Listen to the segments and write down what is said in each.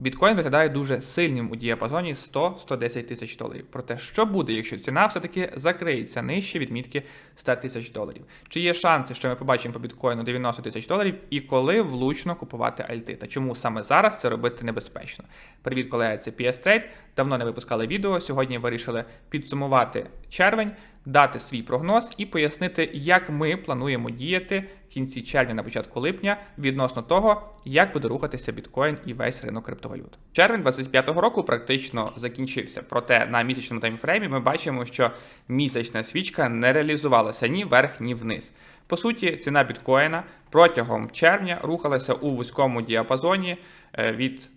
Біткоін виглядає дуже сильним у діапазоні 100-110 тисяч доларів. Проте, що буде, якщо ціна все-таки закриється нижче відмітки 100 тисяч доларів? Чи є шанси, що ми побачимо по біткоїну 90 тисяч доларів, і коли влучно купувати альти? Та чому саме зараз це робити небезпечно? Привіт, колеги, це PS Trade. Давно не випускали відео. Сьогодні вирішили підсумувати червень, дати свій прогноз і пояснити, як ми плануємо діяти в кінці червня на початку липня відносно того, як буде рухатися біткоін і весь ринок криптовалют. Червень 25-го року практично закінчився. Проте на місячному таймфреймі ми бачимо, що місячна свічка не реалізувалася ні вверх, ні вниз. По суті, ціна біткоїна протягом червня рухалася у вузькому діапазоні е, від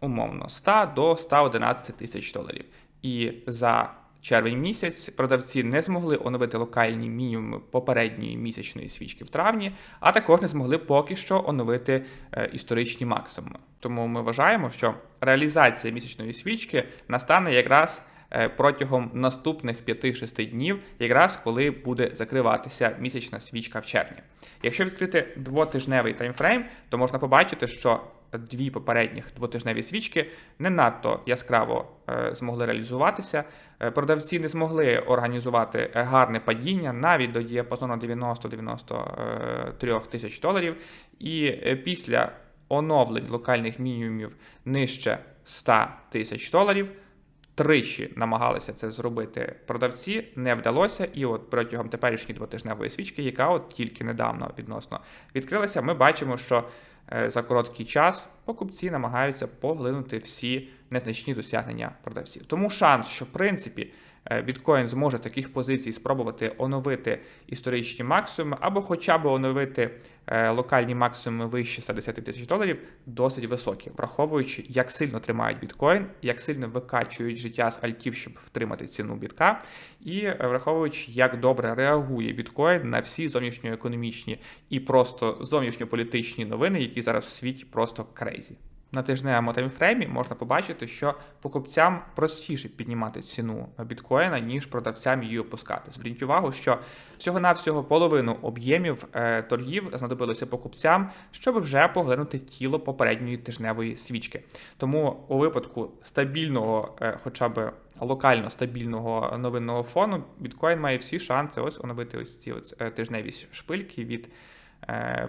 умовно 100 до 111 тисяч доларів. І за червень місяць продавці не змогли оновити локальні мінімуми попередньої місячної свічки в травні, а також не змогли поки що оновити е, історичні максимуми. Тому ми вважаємо, що реалізація місячної свічки настане якраз е, протягом наступних 5-6 днів, якраз коли буде закриватися місячна свічка в червні. Якщо відкрити двотижневий таймфрейм, то можна побачити, що дві попередніх двотижневі свічки не надто яскраво е, змогли реалізуватися. Е, Продавці не змогли організувати е, гарне падіння навіть до діапазону 90-93 тисяч доларів. І е, після оновлень локальних мінімумів нижче 100 тисяч доларів. Тричі намагалися це зробити продавці, не вдалося. І от протягом теперішньої двотижневої свічки, яка от тільки недавно відносно відкрилася, ми бачимо, що е, за короткий час покупці намагаються поглинути всі незначні досягнення продавців. Тому шанс, що в принципі е, біткоін зможе таких позицій спробувати оновити історичні максимуми, або хоча б оновити е, локальні максимуми вище 110 тисяч доларів, досить високі, враховуючи, як сильно тримають біткоін, як сильно викачують життя з альтів, щоб втримати ціну бітка, і е, враховуючи, як добре реагує біткоін на всі зовнішньоекономічні і просто зовнішньополітичні новини, які зараз в світі просто крейзі. На тижневому таймфреймі можна побачити, що покупцям простіше піднімати ціну біткоїна, ніж продавцям її опускати. Зверніть увагу, що всього-навсього половину об'ємів е, торгів знадобилося покупцям, щоб вже поглинути тіло попередньої тижневої свічки. Тому у випадку стабільного, е, хоча б локально стабільного новинного фону, біткоін має всі шанси ось оновити ось ці ось, е, тижневі шпильки від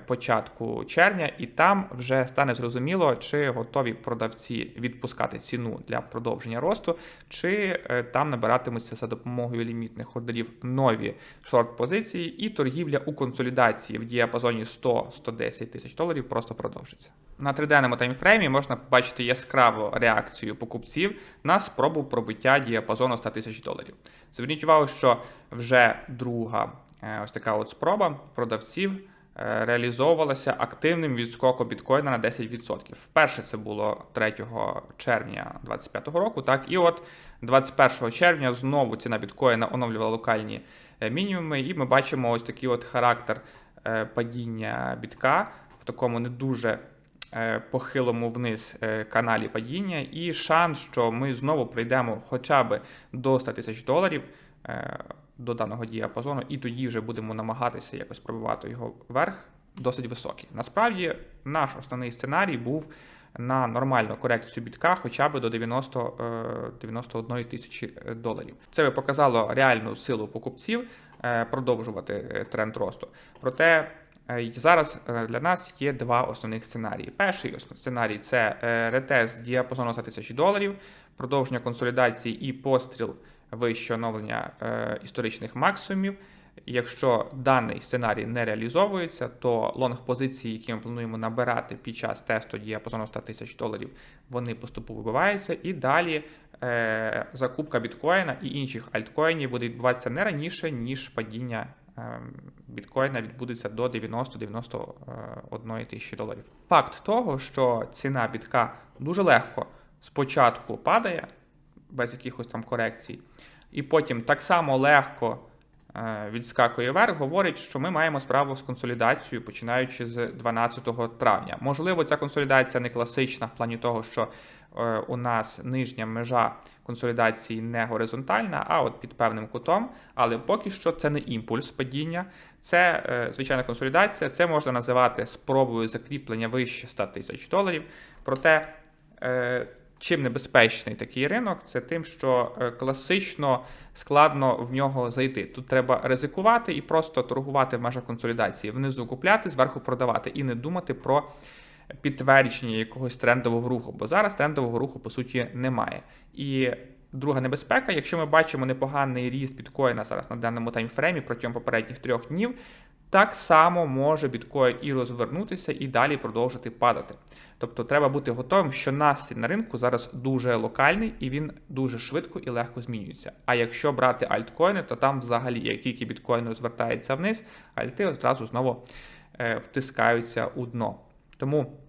початку червня, і там вже стане зрозуміло, чи готові продавці відпускати ціну для продовження росту, чи е, там набиратимуться за допомогою лімітних ордерів нові шорт-позиції, і торгівля у консолідації в діапазоні 100-110 тисяч доларів просто продовжиться. На триденному таймфреймі можна побачити яскраву реакцію покупців на спробу пробиття діапазону 100 тисяч доларів. Зверніть увагу, що вже друга е, ось така от спроба продавців е, реалізовувалася активним відскоком біткоїна на 10%. Вперше це було 3 червня 2025 року. Так, і от 21 червня знову ціна біткоїна оновлювала локальні е, мінімуми, і ми бачимо ось такий от характер е, падіння бітка в такому не дуже е, похилому вниз е, каналі падіння, і шанс, що ми знову прийдемо хоча б до 100 тисяч доларів е, до даного діапазону, і тоді вже будемо намагатися якось пробивати його вверх, досить високий. Насправді, наш основний сценарій був на нормальну корекцію бітка хоча б до 90, е, 91 тисячі е, доларів. Це би показало реальну силу покупців е, продовжувати е, тренд росту. Проте Зараз для нас є два основних сценарії. Перший сценарій це ретест діапазону 100 тисяч доларів, продовження консолідації і постріл вище оновлення е, історичних максимумів. Якщо даний сценарій не реалізовується, то лонг позиції, які ми плануємо набирати під час тесту діапазону 100 тисяч доларів, вони поступово вибиваються. І далі е, закупка біткоїна і інших альткоїнів буде відбуватися не раніше, ніж падіння е, біткоїна відбудеться до 90-91 тисячі доларів. Факт того, що ціна бітка дуже легко спочатку падає без якихось там корекцій, і потім так само легко е, відскакує вверх, говорить, що ми маємо справу з консолідацією, починаючи з 12 травня. Можливо, ця консолідація не класична в плані того, що е, у нас нижня межа консолідації не горизонтальна, а от під певним кутом. Але поки що це не імпульс падіння, це е, звичайна консолідація. Це можна називати спробою закріплення вище 100 тисяч доларів. Проте Чим небезпечний такий ринок, це тим, що е, класично складно в нього зайти. Тут треба ризикувати і просто торгувати в межах консолідації, внизу купляти, зверху продавати і не думати про підтвердження якогось трендового руху, бо зараз трендового руху по суті немає. І друга небезпека, якщо ми бачимо непоганий ріст біткоїна зараз на даному таймфреймі протягом попередніх трьох днів, так само може біткоін і розвернутися, і далі продовжити падати. Тобто треба бути готовим, що настрій на ринку зараз дуже локальний і він дуже швидко і легко змінюється. А якщо брати альткоїни, то там взагалі, як тільки біткоін розвертається вниз, альти одразу знову е, втискаються у дно. Тому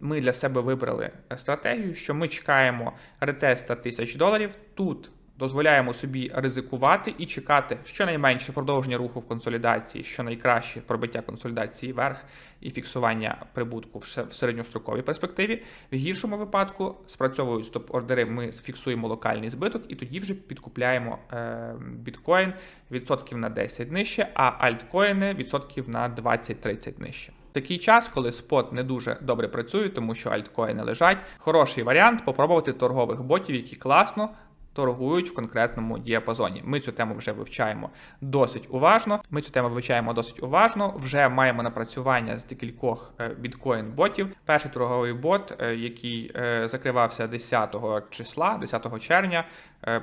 ми для себе вибрали стратегію, що ми чекаємо ретеста тисяч доларів. Тут дозволяємо собі ризикувати і чекати щонайменше продовження руху в консолідації, що найкраще пробиття консолідації вверх і фіксування прибутку в середньостроковій перспективі. В гіршому випадку спрацьовують стоп-ордери, ми фіксуємо локальний збиток і тоді вже підкупляємо е, біткоін відсотків на 10 нижче, а альткоїни відсотків на 20-30 нижче. Такий час, коли спот не дуже добре працює, тому що альткоїни лежать. Хороший варіант попробувати торгових ботів, які класно торгують в конкретному діапазоні. Ми цю тему вже вивчаємо досить уважно. Ми цю тему вивчаємо досить уважно. Вже маємо напрацювання з декількох е, біткоін-ботів. Перший торговий бот, е, який е, закривався 10 числа, 10 червня,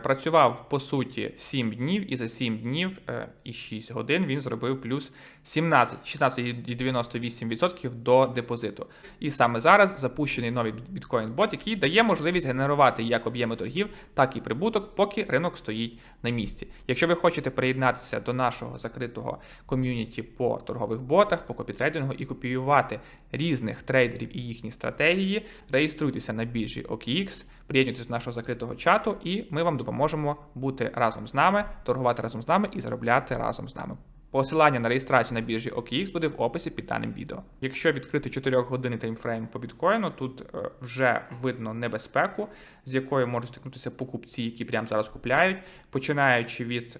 працював по суті 7 днів, і за 7 днів і 6 годин він зробив плюс 17, 16,98% до депозиту. І саме зараз запущений новий біткоін-бот, який дає можливість генерувати як об'єми торгів, так і прибуток, поки ринок стоїть на місці. Якщо ви хочете приєднатися до нашого закритого ком'юніті по торгових ботах, по копітрейдингу і копіювати різних трейдерів і їхні стратегії, реєструйтеся на біржі OKX, приєднуйтесь до нашого закритого чату, і ми вам допоможемо бути разом з нами, торгувати разом з нами і заробляти разом з нами. Посилання на реєстрацію на біржі OKX буде в описі під даним відео. Якщо відкрити 4 години таймфрейм по біткоїну, тут е, вже видно небезпеку, з якою можуть стикнутися покупці, які прямо зараз купляють. Починаючи від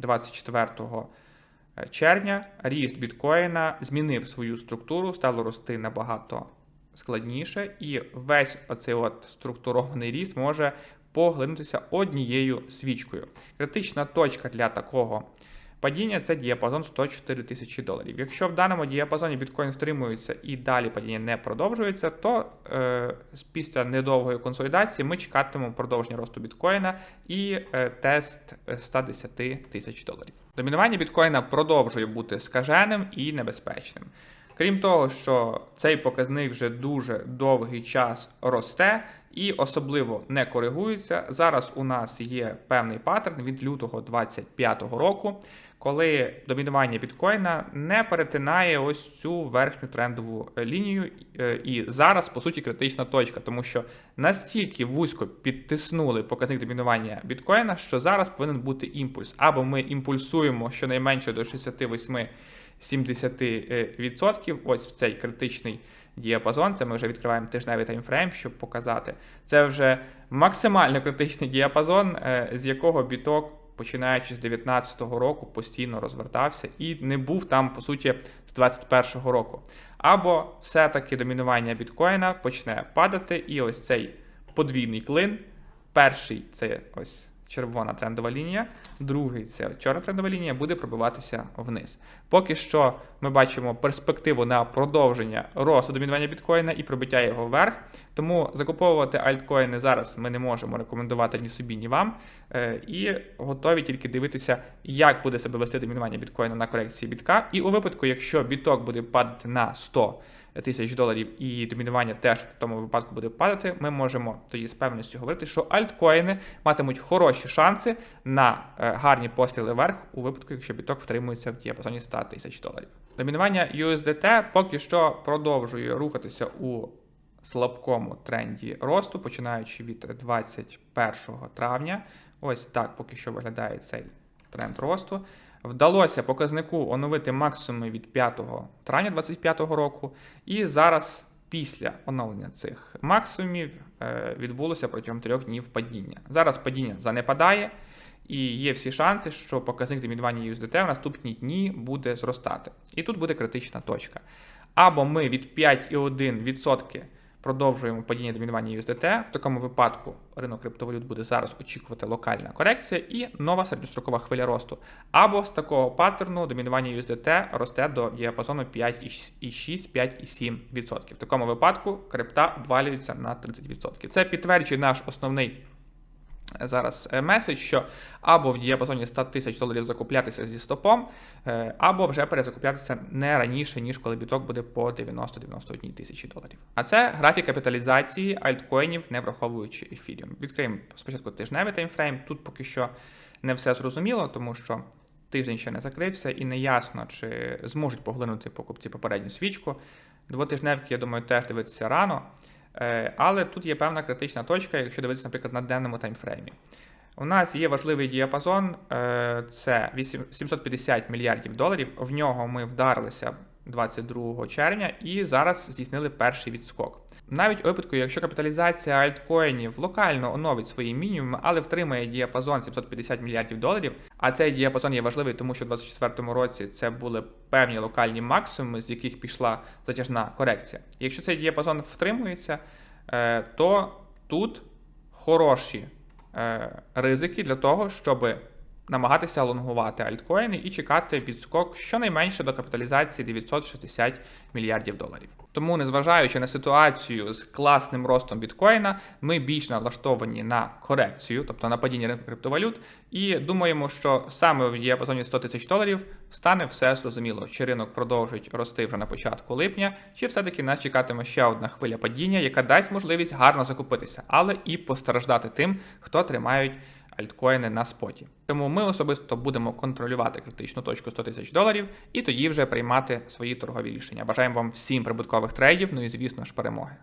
24 е, е, червня, ріст біткоїна змінив свою структуру, стало рости набагато складніше, і весь оцей от структурований ріст може поглинутися однією свічкою. Критична точка для такого. Падіння це діапазон 104 тисячі доларів. Якщо в даному діапазоні біткоін втримується і далі падіння не продовжується, то е, після недовгої консолідації ми чекатимемо продовження росту біткоїна і е, тест 110 тисяч доларів. Домінування біткоїна продовжує бути скаженим і небезпечним. Крім того, що цей показник вже дуже довгий час росте і особливо не коригується. Зараз у нас є певний паттерн від лютого 2025 року, коли домінування біткоїна не перетинає ось цю верхню трендову е, лінію. Е, і зараз, по суті, критична точка, тому що настільки вузько підтиснули показник домінування біткоїна, що зараз повинен бути імпульс. Або ми імпульсуємо щонайменше до 68 70%. Ось в цей критичний діапазон. Це ми вже відкриваємо тижневий таймфрейм, щоб показати. Це вже максимально критичний діапазон, е, з якого біток. Починаючи з 2019 року, постійно розвертався і не був там, по суті, з 2021 року. Або все-таки домінування біткоїна почне падати, і ось цей подвійний клин. Перший це ось червона трендова лінія, другий це чорна трендова лінія, буде пробиватися вниз. Поки що ми бачимо перспективу на продовження росту домінування біткоїна і пробиття його вверх. Тому закуповувати альткоїни зараз ми не можемо рекомендувати ні собі, ні вам. Е, і готові тільки дивитися, як буде себе вести домінування біткоїна на корекції бітка. І у випадку, якщо біток буде падати на 100 тисяч доларів і домінування теж в тому випадку буде падати, ми можемо тоді з певністю говорити, що альткоїни матимуть хороші шанси на е, гарні постріли вверх у випадку, якщо біток втримується в діапазоні 100 тисяч доларів. Домінування USDT поки що продовжує рухатися у слабкому тренді росту, починаючи від 21 травня. Ось так поки що виглядає цей тренд росту. Вдалося показнику оновити максимуми від 5 травня 2025 року. І зараз, після оновлення цих максимумів, е, відбулося протягом трьох днів падіння. Зараз падіння занепадає, і є всі шанси, що показник домінування USDT в наступні дні буде зростати. І тут буде критична точка. Або ми від 5,1% продовжуємо падіння домінування USDT. В такому випадку ринок криптовалют буде зараз очікувати локальна корекція і нова середньострокова хвиля росту. Або з такого паттерну домінування USDT росте до діапазону 5,6-5,7%. В такому випадку крипта обвалюється на 30%. Це підтверджує наш основний зараз е, меседж, що або в діапазоні 100 тисяч доларів закуплятися зі стопом, е, або вже перезакуплятися не раніше, ніж коли біток буде по 90-91 тисячі доларів. А це графік капіталізації альткоїнів, не враховуючи ефіріум. Відкриємо спочатку тижневий таймфрейм. Тут поки що не все зрозуміло, тому що тиждень ще не закрився, і не ясно, чи зможуть поглинути покупці попередню свічку. Двотижневки, я думаю, теж дивитися рано. Е, Але тут є певна критична точка, якщо дивитися, наприклад, на денному таймфреймі. У нас є важливий діапазон, е, це 8 750 мільярдів доларів. В нього ми вдарилися 22 червня і зараз здійснили перший відскок. Навіть у випадку, якщо капіталізація альткоїнів локально оновить свої мінімуми, але втримає діапазон 750 мільярдів доларів, а цей діапазон є важливий, тому що в 2024 році це були певні локальні максимуми, з яких пішла затяжна корекція. Якщо цей діапазон втримується, е, то тут хороші е, ризики для того, щоб намагатися лонгувати альткоїни і чекати відскок щонайменше до капіталізації 960 мільярдів доларів. Тому, незважаючи на ситуацію з класним ростом біткоїна, ми більш налаштовані на корекцію, тобто на падіння ринку криптовалют, і думаємо, що саме в діапазоні 100 тисяч доларів стане все зрозуміло, чи ринок продовжить рости вже на початку липня, чи все-таки нас чекатиме ще одна хвиля падіння, яка дасть можливість гарно закупитися, але і постраждати тим, хто тримають альткоїни на споті. Тому ми особисто будемо контролювати критичну точку 100 тисяч доларів і тоді вже приймати свої торгові рішення. Бажаємо вам всім прибуткових трейдів, ну і звісно ж перемоги.